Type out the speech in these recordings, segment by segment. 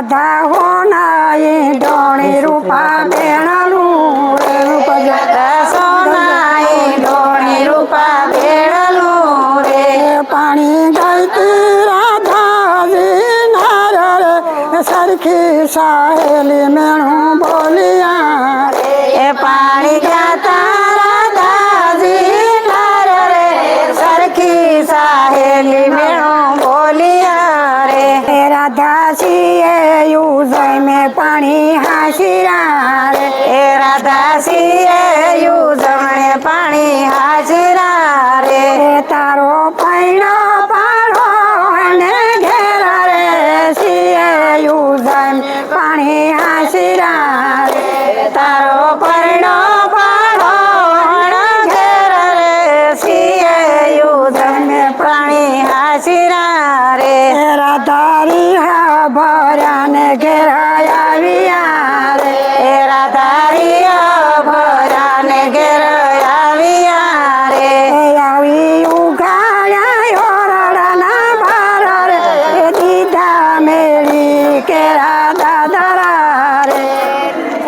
રાધા હોનાઈ ડોણી રૂપા બેણલું રે રૂપ સોનાઈ ડોણી રૂપા ભેળલું રે પાણી ગઈતી રાધાજી નાર રે સરખી સાહેલી મેણું બોલિયા એ પાણી ગાતા રાધાજી નાર રે સરખી સાહેલી મેળો બોલિયા રે રે રાધાજીએ યુઝય મેં શિરા એ રાધા સિંહ જમણે પાણી હાજરા રે. તારો પૈણો પાડો ને ઘેર રે. સિંહ જમણે પાણી હાજરા રે. તારો પૈણો પાડો ઘેર રે. સિંહ જમણે પાણી હાજરા રે. રાધારી હા ભર્યા ને ઘેર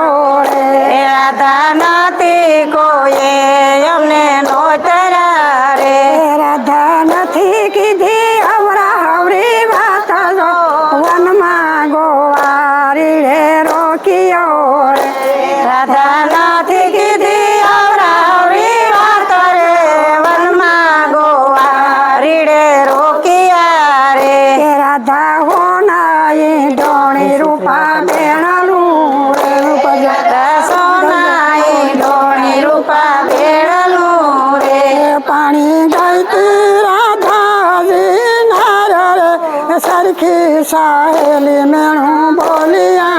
छोड़े राधा नाती को ये हमने नोतरा रे राधा नथी की धी हमरा बात जो। वन में गोवारी रे रोकियो रे राधा नाथी की धी हमरा बात रे। वन में गोवारी रे रोकिया रे राधा हो ना रूपा बेणा સરખી સાહેલી મેણું બોલિયા એ પા